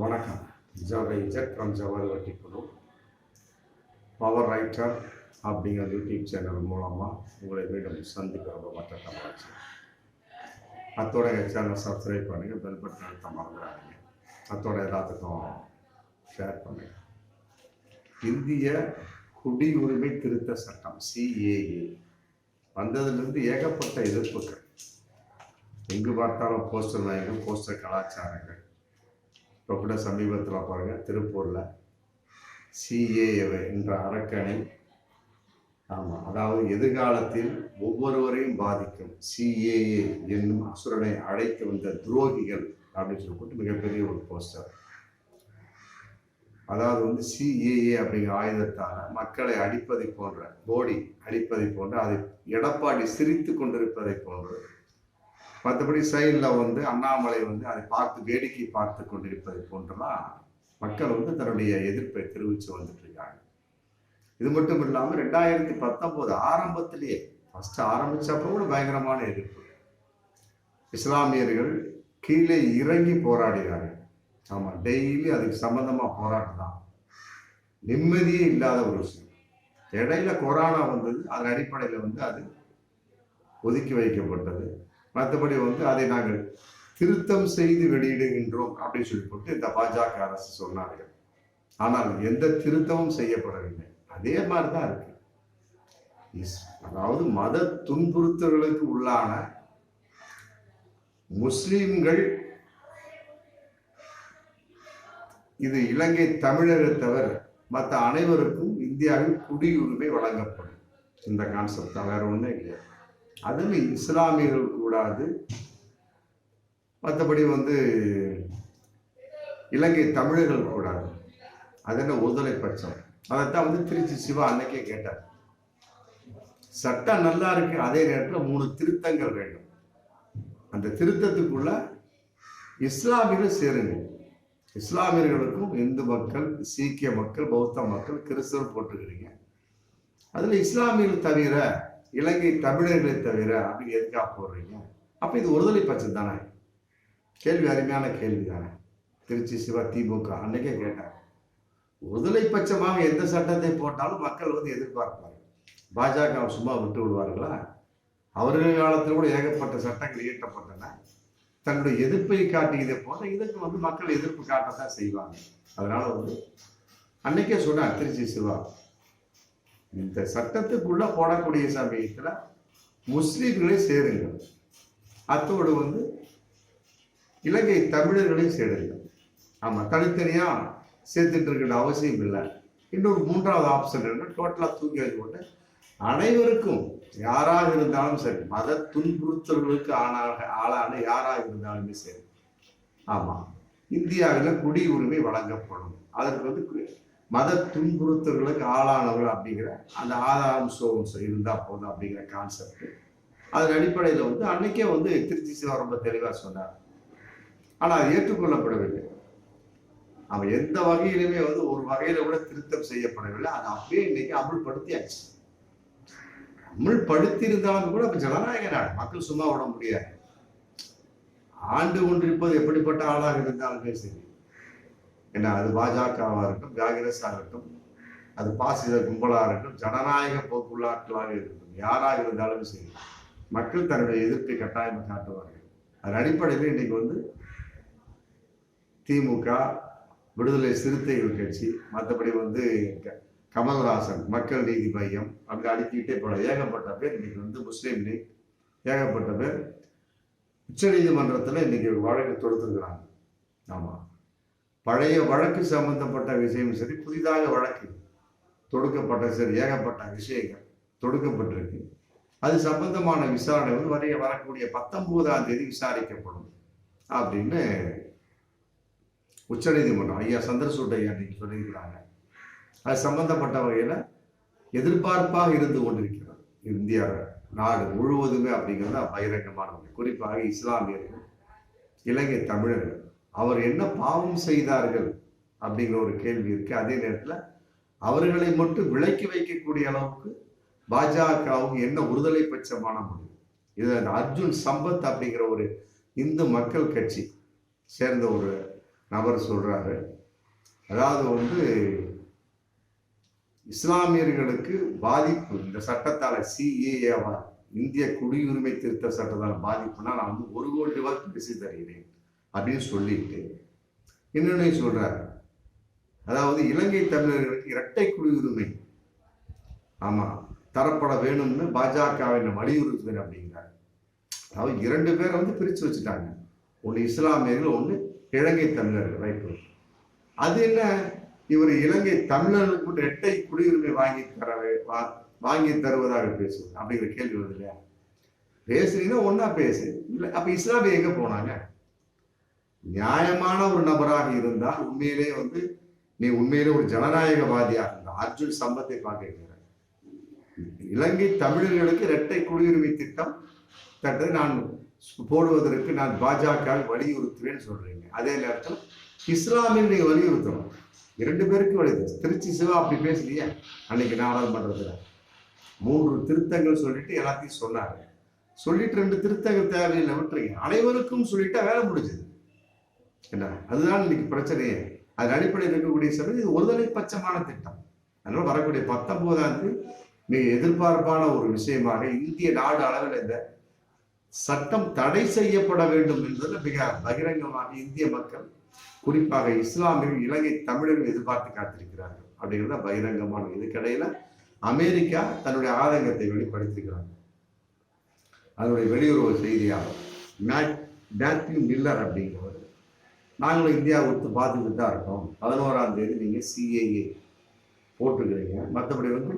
வணக்கம். ஜவை Z from Jawahar வட்டி குழு பவர் ரைட்டர் அப்படிங்கிற யூடியூப் சேனல் மூலமாக உங்களை மீண்டும் சந்திக்க ரொம்ப மற்ற அத்தோட சேனல் சப்ஸ்கிரைப் பண்ணுங்கள் பெல் பட்டன் அழுத்த மறந்துடாதீங்க. அத்தோட எல்லாத்துக்கும் ஷேர் பண்ணுங்கள் இந்திய குடியுரிமை திருத்த சட்டம் சிஏஏ வந்ததுலேருந்து ஏகப்பட்ட எதிர்ப்புகள். எங்கு பார்த்தாலும் போஸ்டர் வாங்கிகள் போஸ்டர் கலாச்சாரங்கள். இப்போ கூட சமீபத்தில் பாருங்கள் திருப்பூரில் சிஏஏவை என்ற அரக்கணை ஆமாம் அதாவது எதிர்காலத்தில் ஒவ்வொருவரையும் பாதிக்கும். சிஏஏ என்னும் அசுரனை அழைத்து வந்த துரோகிகள் அப்படின்னு சொல்லிட்டு மிகப்பெரிய ஒரு போஸ்டர் அதாவது வந்து சிஏஏ அப்படிங்கிற ஆயுதத்தால் மக்களை அடிப்பதை போன்ற போடி அடிப்பதை போன்ற அதை எடப்பாடி சிரித்து கொண்டிருப்பதை போன்று மற்றபடி சைடில் வந்து அண்ணாமலை வந்து அதை பார்த்து வேடிக்கை பார்த்து கொண்டிருப்பதை போன்றெல்லாம் மக்கள் வந்து தன்னுடைய எதிர்ப்பை தெரிவித்து வந்துட்டு இருக்காங்க. இது மட்டும் இல்லாமல் ரெண்டாயிரத்தி பத்தொம்போது ஆரம்பத்திலேயே ஃபஸ்ட்டு ஆரம்பித்தப்போ கூட பயங்கரமான எதிர்ப்பு. இஸ்லாமியர்கள் கீழே இறங்கி போராடுகிறார்கள். ஆமாம் டெய்லி அதுக்கு சம்மந்தமாக போராட்டம் தான் நிம்மதியே இல்லாத ஒரு விஷயம். இடையில கொரோனா வந்தது அதன் அடிப்படையில் வந்து அது ஒதுக்கி வைக்கப்பட்டது. மற்றபடி வந்து அதை நாங்கள் திருத்தம் செய்து வெளியிடுகின்றோம் அப்படின்னு சொல்லி போட்டு இந்த பாஜக அரசு சொன்னார்கள். ஆனால் எந்த திருத்தமும் செய்யப்படவில்லை. அதே மாதிரி தான் இருக்கு. இஸ்- அதாவது மத துன்புறுத்தல்களுக்கு உள்ளான முஸ்லீம்கள் இது இலங்கை தமிழரை தவிர மற்ற அனைவருக்கும் இந்தியாவில் குடியுரிமை வழங்கப்படும். இந்த கான்செப்ட் தான் வேற ஒன்றும் இல்லையா. அதில் இஸ்லாமியர்கள் கூடாது. மற்றபடி வந்து இலங்கை தமிழர்கள் கூடாது. அது என்ன ஒருதலை பட்சம். அதைத்தான் வந்து திருச்சி சிவா அன்னைக்கே கேட்டார். சட்டம் நல்லா இருக்கு அதே நேரத்தில் மூணு திருத்தங்கள் வேண்டும். அந்த திருத்தத்துக்குள்ள இஸ்லாமியர்கள் சேருங்க. இஸ்லாமியர்களுக்கும் இந்து மக்கள் சீக்கிய மக்கள் பௌத்த மக்கள் கிறிஸ்தவர் போட்டுக்கிறீங்க அதில் இஸ்லாமியர்கள் தவிர இலங்கை தமிழர்களை தவிர அப்படி எதுக்காக போடுறீங்க? அப்போ இது ஒருதலை பட்சம் தானே. கேள்வி அருமையான கேள்வி தானே. திருச்சி சிவா திமுக அன்னைக்கே கேட்டாங்க. ஒருதலை பட்சமாக எந்த சட்டத்தை போட்டாலும் மக்கள் வந்து எதிர்பார்ப்பாங்க. பாஜக சும்மா விட்டு விடுவார்களா? அவர்கள் காலத்தில் கூட ஏகப்பட்ட சட்டங்கள் இயற்றப்பட்டன. தன்னுடைய எதிர்ப்பை காட்டியதை போல இதற்கு வந்து மக்கள் எதிர்ப்பு காட்டத்தான் செய்வாங்க. அதனால வந்து அன்னைக்கே சொன்னார் திருச்சி சிவா இந்த சட்டத்துக்குள்ள போடக்கூடிய சமயத்தில் முஸ்லீம்களே சேருங்கள். அத்தோடு வந்து இலங்கை தமிழர்களையும் சேருங்கள். ஆமாம் தனித்தனியாக சேர்த்துட்டு இருக்கிற அவசியம் இல்லை. இன்னொரு மூன்றாவது ஆப்ஷன் என்ன? டோட்டலாக தூக்கி வச்சு அனைவருக்கும் யாராக இருந்தாலும் சரி மத துன்புறுத்தல்களுக்கு ஆளாக ஆளான யாராக இருந்தாலுமே சரி. ஆமாம் இந்தியாவில் குடியுரிமை வழங்கப்படும். அதற்கு வந்து மத துன்புறுத்தல்களுக்கு ஆளானவர்கள் அப்படிங்கிற அந்த ஆதாரம் சோகம் இருந்தால் போதும் அப்படிங்கிற கான்செப்ட் அதன் அடிப்படையில் வந்து அன்னைக்கே வந்து திருச்சி சிவா ரொம்ப தெளிவாக சொன்னார். ஆனால் அது ஏற்றுக்கொள்ளப்படவில்லை. அவன் எந்த வகையிலுமே வந்து ஒரு வகையில கூட திருத்தம் செய்யப்படவில்லை. அது அப்படியே இன்னைக்கு அமுல்படுத்தியாச்சு. அமுல்படுத்தியிருந்தாலும் கூட அப்போ ஜனநாயக நாடு. மக்கள் சும்மா விட முடியாது. ஆண்டு கொண்டிருப்பது எப்படிப்பட்ட ஆளாக இருந்தாலுமே சரி. என்ன அது பாஜகவாக இருக்கட்டும் காங்கிரஸாக இருக்கட்டும் அது பாசித கும்பலாக இருக்கட்டும் ஜனநாயக போக்குள்ளாட்களாக இருக்கட்டும் யாராக இருந்தாலும் சரி மக்கள் தன்னுடைய எதிர்ப்பை கட்டாயம் காட்டுவார்கள். அதன் அடிப்படையில் இன்னைக்கு வந்து திமுக விடுதலை சிறுத்தைகள் கட்சி மற்றபடி வந்து க- கமல்ஹாசன் மக்கள் நீதி மையம் அப்படி அடுக்கிட்டே போல ஏகப்பட்ட பேர் இன்னைக்கு வந்து முஸ்லீம் லீக் ஏகப்பட்ட பேர் உச்சநீதிமன்றத்தில் இன்னைக்கு வழக்கு தொடுத்துருக்கிறாங்க. ஆமாம் பழைய வழக்கு சம்பந்தப்பட்ட விஷயம் சரி புதிதாக வழக்கு தொடுக்கப்பட்ட சரி ஏகப்பட்ட விஷயங்கள் தொடுக்கப்பட்டிருக்கு. அது சம்பந்தமான விசாரணை வந்து வரைய வரக்கூடிய பத்தொன்பதாம் தேதி விசாரிக்கப்படும் அப்படின்னு உச்சநீதிமன்றம் ஐயா சந்திரசூட் ஐயா இன்னைக்கு சொல்லியிருக்கிறாங்க. அது சம்பந்தப்பட்ட வகையில் எதிர்பார்ப்பாக இருந்து கொண்டிருக்கிறது. இந்தியா நாடு முழுவதுமே அப்படிங்கிறது பகிரங்கமான குறிப்பாக இஸ்லாமியர்கள் இலங்கை தமிழர்கள் அவர் என்ன பாவம் செய்தார்கள் அப்படிங்கிற ஒரு கேள்வி இருக்கு. அதே நேரத்தில் அவர்களை மட்டும் விலக்கி வைக்கக்கூடிய அளவுக்கு பாஜகவுக்கு என்ன ஒருதலை பட்சமான முடிவு. இது அர்ஜுன் சம்பத் அப்படிங்கிற ஒரு இந்து மக்கள் கட்சி சேர்ந்த ஒரு நபர் சொல்றாரு. அதாவது வந்து இஸ்லாமியர்களுக்கு பாதிப்பு இந்த சட்டத்தால சிஏஏவா இந்திய குடியுரிமை திருத்த சட்டத்தால் பாதிப்புனா நான் வந்து ஒரு கோடி ரூபாய் பேசி தருகிறேன். அப்படின்னு சொல்லிட்டு இன்னொன்னு சொல்றார். அதாவது இலங்கை தமிழர்களுக்கு இரட்டை குடியுரிமை ஆமா தரப்பட வேணும்னு பாஜகவின் வலியுறுத்துவேன் அப்படிங்கிறார். அதாவது இரண்டு பேரை வந்து பிரித்து வச்சுட்டாங்க. ஒன்று இஸ்லாமியர்கள் ஒன்று இலங்கை தமிழர்கள் ரைட்டு அது என்ன? இவர் இலங்கை தமிழர்களுக்கு மட்டும் இரட்டை குடியுரிமை வாங்கி தர வா- வாங்கி தருவதாக பேசுவது அப்படிங்கிற கேள்வி வருது இல்லையா? பேசுறீங்கன்னா ஒன்னா பேசு. இல்லை அப்ப இஸ்லாமிய எங்க போனாங்க? நியாயமான ஒரு நபராக இருந்தால் உண்மையிலே வந்து நீ உண்மையிலே ஒரு ஜனநாயகவாதியாக இருந்தால் அர்ஜுன் சம்பத்தை பார்க்க இலங்கை தமிழர்களுக்கு இரட்டை குடியுரிமை திட்டம் தட்டை நான் போடுவதற்கு நான் பாஜக வலியுறுத்துவேன்னு சொல்றீங்க. அதே நேரத்தில் இஸ்லாமில் நீங்க வலியுறுத்தணும். இரண்டு பேருக்கு வலியுறுத்து திருச்சி சிவா அப்படி பேசலையே? அன்னைக்கு நாடாளுமன்றத்தில். மூன்று திருத்தங்கள் சொல்லிட்டு எல்லாத்தையும் சொன்னாங்க. சொல்லிட்டு ரெண்டு திருத்தங்கள் தேவையில்லை விட்டுருங்க. அனைவருக்கும் சொல்லிட்டா வேலை முடிஞ்சது. என்ன? அதுதான் இன்னைக்கு பிரச்சனையே அதன் அடிப்படையில் இருக்கக்கூடிய சபை இது ஒருதலை பட்சமான திட்டம். அதனால வரக்கூடிய பத்தொன்பதாம் தேதி மிக எதிர்பார்ப்பான ஒரு விஷயமாக இந்திய நாடு அளவில் இந்த சட்டம் தடை செய்யப்பட வேண்டும் என்பதில் மிக பகிரங்கமாக இந்திய மக்கள் குறிப்பாக இஸ்லாமியர்கள் இலங்கை தமிழர்கள் எதிர்பார்த்து காத்திருக்கிறார்கள். அப்படிங்கிறத பகிரங்கமான இதுக்கடையில அமெரிக்கா தன்னுடைய ஆதங்கத்தை வெளிப்படுத்திக்கிறாங்க அதனுடைய வெளியுறவு செய்தியாளர் மேத்யூ மில்லர் அப்படிங்கிறவர் நாங்களும் இந்தியா ஒத்து பார்த்துக்கிட்டு தான் இருக்கோம். பதினோராம் தேதி நீங்கள் சிஏஏ போட்டுக்கிறீங்க. மற்றபடி வந்து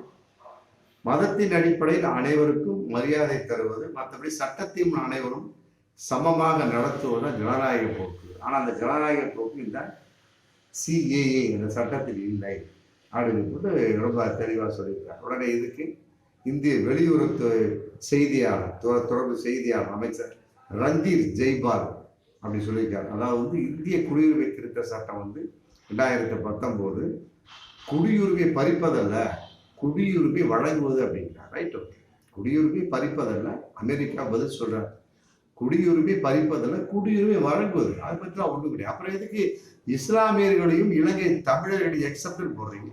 மதத்தின் அடிப்படையில் அனைவருக்கும் மரியாதை தருவது மற்றபடி சட்டத்தையும் அனைவரும் சமமாக நடத்துவது தான் ஜனநாயக போக்கு. ஆனால் அந்த ஜனநாயக போக்கு இந்த சிஏஏ இந்த சட்டத்தில் இல்லை அப்படின்னு போட்டு ரொம்ப தெளிவாக சொல்லியிருக்கார் உடனே இதுக்கு இந்திய வெளியுறவு செய்தியாளர் தொ- தொடர்பு செய்தியாளர் அமைச்சர் ரந்தீர் ஜெய்பால் அப்படி சொல்லியிருக்காரு. அதாவது வந்து இந்திய குடியுரிமை திருத்த சட்டம் வந்து ரெண்டாயிரத்தி பத்தொம்போது குடியுரிமை பறிப்பதல்ல குடியுரிமை வழங்குவது அப்படிங்கிறார் ரைட் ஓகே குடியுரிமை பறிப்பதல்ல அமெரிக்கா பதில் சொல்கிறார் குடியுரிமை பறிப்பதல்ல குடியுரிமை வழங்குவது. அதை பற்றிலாம் ஒன்றும் கிடையாது. அப்புறம் எதுக்கு இஸ்லாமியர்களையும் இலங்கை தமிழர்களையும் எக்ஸப்டன் போடுறீங்க?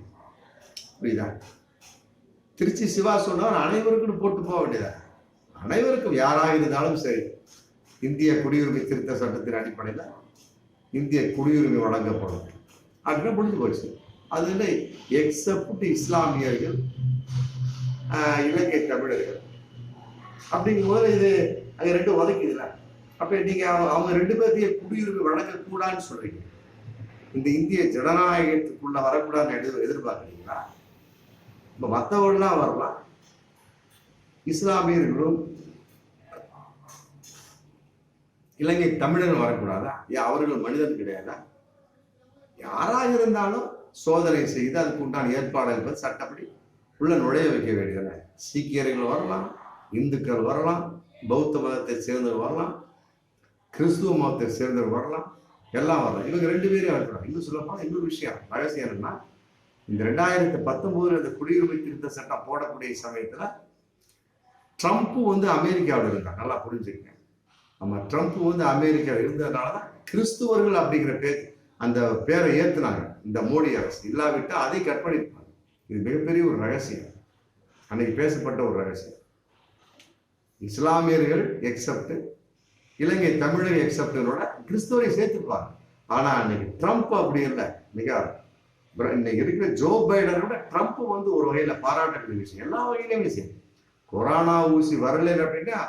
புரியுதா? திருச்சி சிவா சொன்னவர் அனைவருக்கும் போட்டு போக வேண்டியதா? அனைவருக்கும் யாராக இருந்தாலும் சரி. இந்திய குடியுரிமை திருத்த சட்டத்தின் அடிப்படையில் இந்திய குடியுரிமை வழங்கப்படும். அப்படின்னு முடிஞ்சு போச்சு. அதில் எக்ஸப்ட் இஸ்லாமியர்கள் இலங்கை தமிழர்கள். அப்படிங்கும்போது இது அது ரெண்டு உதைக்குதுல அப்போ நீங்கள் அவங்க ரெண்டு பேர்த்தையும் குடியுரிமை வழங்கக்கூடாதுன்னு சொல்கிறீங்க இந்த இந்திய ஜனநாயகத்துக்குள்ளே வரக்கூடாதுன்னு எதிர் எதிர்பார்க்குறீங்களா? இப்போ மற்றவர்கள்லாம் வரலாம். இஸ்லாமியர்களும் இலங்கை தமிழர்கள் வரக்கூடாதா? ஏன் அவர்கள் மனிதன் கிடையாதா? யாராக இருந்தாலும் சோதனை செய்து அதுக்கு உண்டான ஏற்பாடு என்பது சட்டப்படி உள்ள நுழைய வைக்க வேண்டியது சீக்கியர்கள் வரலாம் இந்துக்கள் வரலாம் பௌத்த மதத்தை சேர்ந்தவர் வரலாம் கிறிஸ்துவ மதத்தை சேர்ந்தவர் வரலாம் எல்லாம் வரலாம். இவங்க ரெண்டு பேரும் வரக்கூடாது. இன்னும் சொல்லப்போனால் இன்னொரு விஷயம் ரகசியம் என்னன்னா இந்த ரெண்டாயிரத்தி பத்தொன்பதுல இந்த குடியுரிமை திருத்த சட்டம் போடக்கூடிய சமயத்துல ட்ரம்ப் வந்து அமெரிக்காவில் இருந்தார். நல்லா புரிஞ்சுக்கங்க. நம்ம ட்ரம்ப் வந்து அமெரிக்காவில் இருந்ததுனால தான் கிறிஸ்துவர்கள் அப்படிங்கிற பேர் அந்த பேரை ஏற்றுனாங்க இந்த மோடி அரசு. இல்லாவிட்டால் அதை கற்பழிப்பாங்க இது மிகப்பெரிய ஒரு ரகசியம். அன்னைக்கு பேசப்பட்ட ஒரு ரகசியம். இஸ்லாமியர்கள் எக்ஸப்ட் இலங்கை தமிழக எக்ஸப்டனோட கிறிஸ்துவரை சேர்த்துப்பாங்க. ஆனால் அன்னைக்கு ட்ரம்ப் அப்படி இல்லை. மிக இன்னைக்கு இருக்கிற ஜோ பைடனை விட ட்ரம்ப் வந்து ஒரு வகையில் பாராட்டக்கூடிய விஷயம். எல்லா வகையிலையும் விஷயம் கொரோனா ஊசி வரலை அப்படின்னா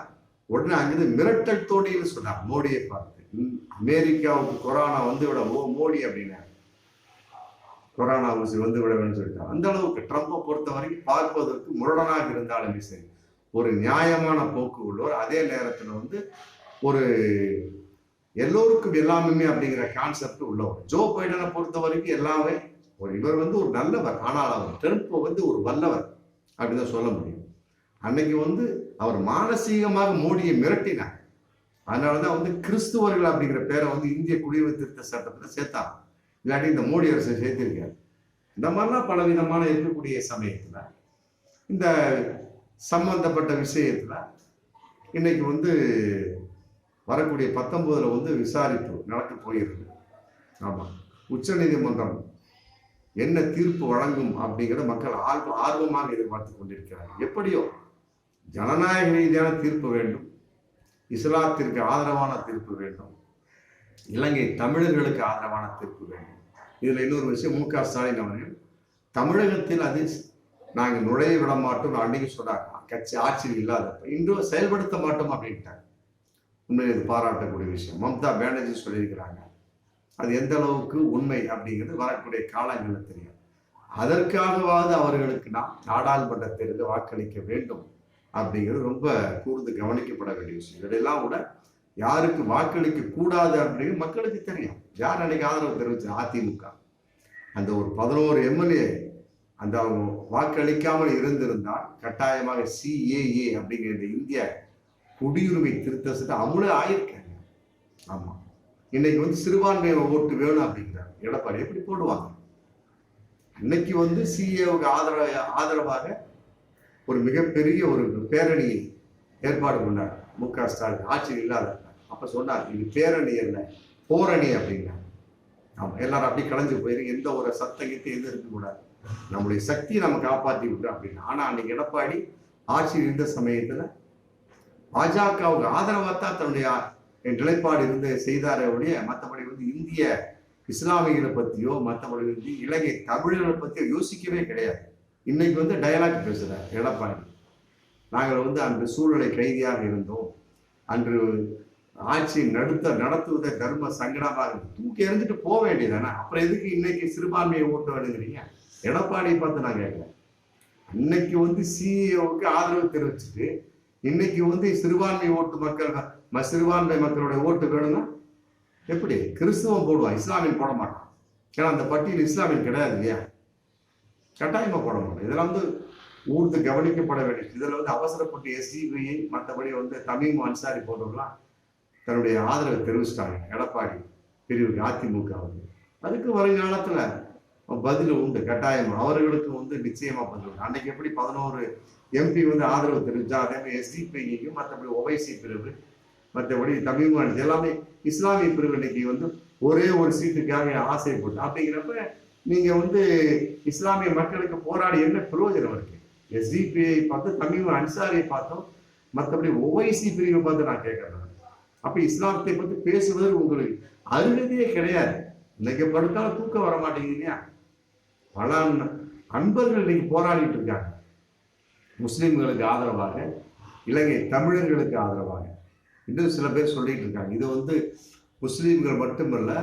உடனே அங்கிருந்து மிரட்டல் தோணின்னு சொன்னார். மோடியை பார்த்து அமெரிக்காவுக்கு கொரோனா வந்து விட ஓ மோடி அப்படின்னா கொரோனா ஊசி வந்து விட வேணும்னு சொல்லிட்டார். அந்த அளவுக்கு ட்ரம்ப்பை பொறுத்த வரைக்கும் பார்ப்பதற்கு முரடனாக இருந்தாலுமே சரி ஒரு நியாயமான போக்கு உள்ளவர். அதே நேரத்தில் வந்து ஒரு எல்லோருக்கும் எல்லாமே அப்படிங்கிற கான்செப்ட் உள்ளவர். ஜோ பைடனை பொறுத்த வரைக்கும் எல்லாமே ஒரு இவர் வந்து ஒரு நல்லவர். ஆனால் அவர் ட்ரம்ப் வந்து ஒரு வல்லவர். அப்படிதான் சொல்ல முடியும். அன்னைக்கு வந்து அவர் மானசீகமாக மோடியை மிரட்டினார். அதனாலதான் வந்து கிறிஸ்துவர்கள் அப்படிங்கிற பேரை வந்து இந்திய குடியுரிமை திருத்த சட்டத்துல சேர்த்தாங்க. இல்லாட்டி இந்த மோடி அரசு சேர்த்திருக்காரு. இந்த மாதிரிலாம் பல விதமான இருக்கக்கூடிய சமயத்துல இந்த சம்பந்தப்பட்ட விஷயத்துல இன்னைக்கு வந்து வரக்கூடிய பத்தொன்பதுல வந்து விசாரிப்பு நடக்க போயிருக்கு ஆமாம் உச்சநீதிமன்றம் என்ன தீர்ப்பு வழங்கும் அப்படிங்கிறத மக்கள் ஆர்வ ஆர்வமாக எதிர்பார்த்து கொண்டிருக்கிறார்கள். எப்படியோ ஜனநாயக ரீதியான தீர்ப்பு வேண்டும். இஸ்லாத்திற்கு ஆதரவான தீர்ப்பு வேண்டும். இலங்கை தமிழர்களுக்கு ஆதரவான தீர்ப்பு வேண்டும். இதில் இன்னொரு விஷயம் மு க ஸ்டாலின் அவர்கள் தமிழகத்தில் அது நாங்கள் நுழைய விட மாட்டோம் அன்னைக்கு சொன்னாங்க. கட்சி ஆட்சியில் இல்லாதப்ப இன்றும் செயல்படுத்த மாட்டோம் அப்படின்ட்டாங்க. உண்மையில் இது பாராட்டக்கூடிய விஷயம். மம்தா பானர்ஜி சொல்லியிருக்கிறாங்க. அது எந்த அளவுக்கு உண்மை அப்படிங்கிறது வரக்கூடிய காலங்களில் தெரியும் அதற்காகவாவது அவர்களுக்கு நாம் நாடாளுமன்ற தேர்தலில் வாக்களிக்க வேண்டும். அப்படிங்கிறது ரொம்ப கூர்ந்து கவனிக்கப்பட வேண்டிய விஷயம். இதெல்லாம் கூட யாருக்கு வாக்களிக்க கூடாது அப்படின்னு மக்களுக்கு தெரியும். யார் அன்னைக்கு ஆதரவு தெரிவிச்சு அதிமுக. அந்த ஒரு பதினோரு எம்எல்ஏ அந்த அவங்க வாக்களிக்காமல் இருந்திருந்தால் கட்டாயமாக சிஏஏ அப்படிங்கிற இந்த இந்திய குடியுரிமை திருத்த சட்டம் அவங்களே ஆயிருக்காங்க. ஆமாம் இன்னைக்கு வந்து சிறுபான்மை ஓட்டு வேணும் அப்படிங்கிறாங்க. எடப்பாடி எப்படி போடுவாங்க? அன்னைக்கு வந்து சிஏவுக்கு ஆதரவு ஆதரவாக ஒரு மிகப்பெரிய ஒரு பேரணியை ஏற்பாடு பண்ணார். மு க ஸ்டாலின். ஆட்சியில் இல்லாத அப்போ சொன்னார் இது பேரணி என்ன? போரணி அப்படின்னாங்க ஆமா எல்லாரும் அப்படி கலைஞ்சு போயிரு. எந்த ஒரு சத்தகத்தை எதுவும் இருக்கக்கூடாது நம்முடைய சக்தியை நம்ம காப்பாற்றி விட்டோம் அப்படின்னு. ஆனால் அன்னைக்கு எடப்பாடி ஆட்சியில் இருந்த சமயத்தில் பாஜகவுக்கு ஆதரவாக தான் தன்னுடைய நிலைப்பாடு இருந்து செய்தாரே ஒழிய மற்றபடி வந்து இந்திய இஸ்லாமியர்களை பற்றியோ மற்றபடி வந்து இலங்கை தமிழர்களை பற்றியோ யோசிக்கவே கிடையாது. இன்னைக்கு வந்து டயலாக் பேசுகிறார் எடப்பாடி. நாங்கள் வந்து அன்று சூழ்நிலை கைதியாக இருந்தோம். அன்று ஆட்சி நடத்த நடத்துவதை தர்ம சங்கடமாக தூக்கி எறிஞ்சிட்டு போக வேண்டியதானே அப்புறம் எதுக்கு இன்னைக்கு சிறுபான்மையை ஓட்ட வேணுங்கிறீங்க எடப்பாடியை பார்த்து நான் கேட்குறேன். இன்னைக்கு வந்து சிஇஓவுக்கு ஆதரவு தெரிவிச்சுட்டு இன்னைக்கு வந்து சிறுபான்மை ஓட்டு மக்கள் சிறுபான்மை மக்களுடைய ஓட்டு வேணும்னா எப்படி? கிறிஸ்தவம் போடுவான் இஸ்லாமியன் போட மாட்டான். ஏன்னா அந்த பட்டியல் இஸ்லாமியன் கிடையாது இல்லையா? கட்டாயமாக போட மாட்டோம் இதெல்லாம் வந்து ஊர்ந்து கவனிக்கப்பட வேண்டியது இதில் வந்து அவசரப்பட்டு எஸ்டிபிஐ மற்றபடி வந்து தமிழ் அன்சாரி போன்றவர்களாம் தன்னுடைய ஆதரவை தெரிவிச்சிட்டாங்க. எடப்பாடி பிரிவுக்கு அதிமுகவுக்கு அதுக்கு வருங்காலத்தில் பதில் உண்டு கட்டாயம். அவர்களுக்கு வந்து நிச்சயமா பதில் அன்றைக்கி அன்னைக்கு எப்படி பதினோரு எம்பி வந்து ஆதரவு தெரிவிச்சா அதே மாதிரி எஸ்டிபிஐக்கும் மற்றபடி ஒவைசி பிரிவு மற்றபடி தமிழ் மாநிலம் எல்லாமே இஸ்லாமிய பிரிவு இன்னைக்கு வந்து ஒரே ஒரு சீட்டுக்காக ஆசைப்பட்டு அப்படிங்கிறப்ப நீங்க வந்து இஸ்லாமிய மக்களுக்கு போராடி என்ன பிரயோஜனம் இருக்கு? எஸ்டிபிஐ பார்த்து தமிழ் அன்சாரியை பார்த்தோம். மற்றபடி ஒவைசி பிரிவை பார்த்து நான் கேட்கறேன் அப்ப இஸ்லாமத்தை பத்தி பேசுவது உங்களுக்கு அருகதையே கிடையாது. இன்னைக்கு படுத்தாலும் தூக்கம் வர மாட்டேங்குதுங்க பல அன்பர்கள் இன்னைக்கு போராடிட்டு இருக்காங்க. முஸ்லிம்களுக்கு ஆதரவாக இலங்கை தமிழர்களுக்கு ஆதரவாக. இன்னும் சில பேர் சொல்லிட்டு இருக்காங்க. இது வந்து முஸ்லீம்கள் மட்டுமல்ல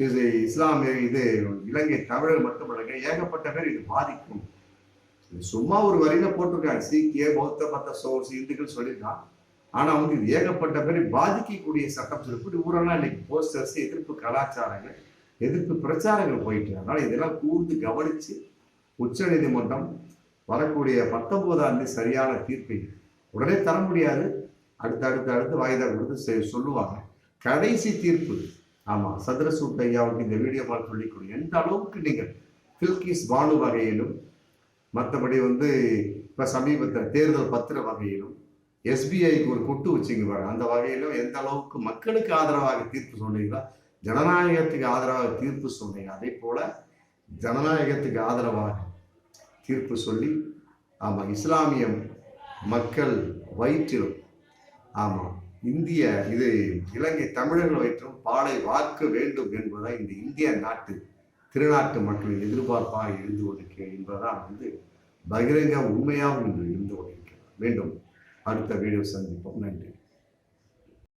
இது இஸ்லாமிய இது இலங்கை தமிழர் மட்டுமல்ல ஏகப்பட்ட பேர் இது பாதிக்கும் சும்மா ஒரு வரியில போட்டிருக்காங்க. சீக்கிய பௌத்த மத்த சோர்ஸ் இந்துக்கள் சொல்லியிருக்கான் ஆனா வந்து இது ஏகப்பட்ட பேர் பாதிக்கக்கூடிய சட்டம் சொல்லி இப்படி ஊரெல்லாம் இன்னைக்கு போஸ்டர்ஸ் எதிர்ப்பு கலாச்சாரங்கள் எதிர்ப்பு பிரச்சாரங்கள் போயிட்டு. அதனால இதெல்லாம் கூர்ந்து கவனிச்சு உச்சநீதிமன்றம் வரக்கூடிய பத்தொன்பதாம் தேதி சரியான தீர்ப்பை உடனே தர முடியாது. அடுத்து அடுத்து அடுத்து வாய்தா கொடுத்து செ- சொல்லுவாங்க. கடைசி தீர்ப்பு ஆமா சதுரசூட் ஐயாவுக்கு இந்த வீடியோ மாதிரி சொல்லிக்கொடு. எந்த அளவுக்கு நீங்கள் பில்கிஸ் பானு வகையிலும் மற்றபடி வந்து இப்போ சமீபத்தில் தேர்தல் பத்திர வகையிலும் எஸ்பிஐக்கு ஒரு கொட்டு வச்சிங்க பாருங்க. அந்த வகையிலும் எந்த அளவுக்கு மக்களுக்கு ஆதரவாக தீர்ப்பு சொன்னீங்களா ஜனநாயகத்துக்கு ஆதரவாக தீர்ப்பு சொன்னீங்க. அதே போல் ஜனநாயகத்துக்கு ஆதரவாக தீர்ப்பு சொல்லி ஆமாம் இஸ்லாமிய மக்கள் வயிற்றிலும் ஆமாம் இந்திய இது இலங்கை தமிழர்கள் வயிற்றும் பாலை வார்க்க வேண்டும் என்பதை இந்த இந்திய நாட்டு திருநாட்டு மக்களின் எதிர்பார்ப்பாக இருந்து கொண்டிருக்கிறது என்பதுதான் வந்து பகிரங்க உண்மையாக இன்று இருந்து கொண்டிருக்கிறது. மீண்டும் அடுத்த வீடியோ சந்திப்போம். நன்றி.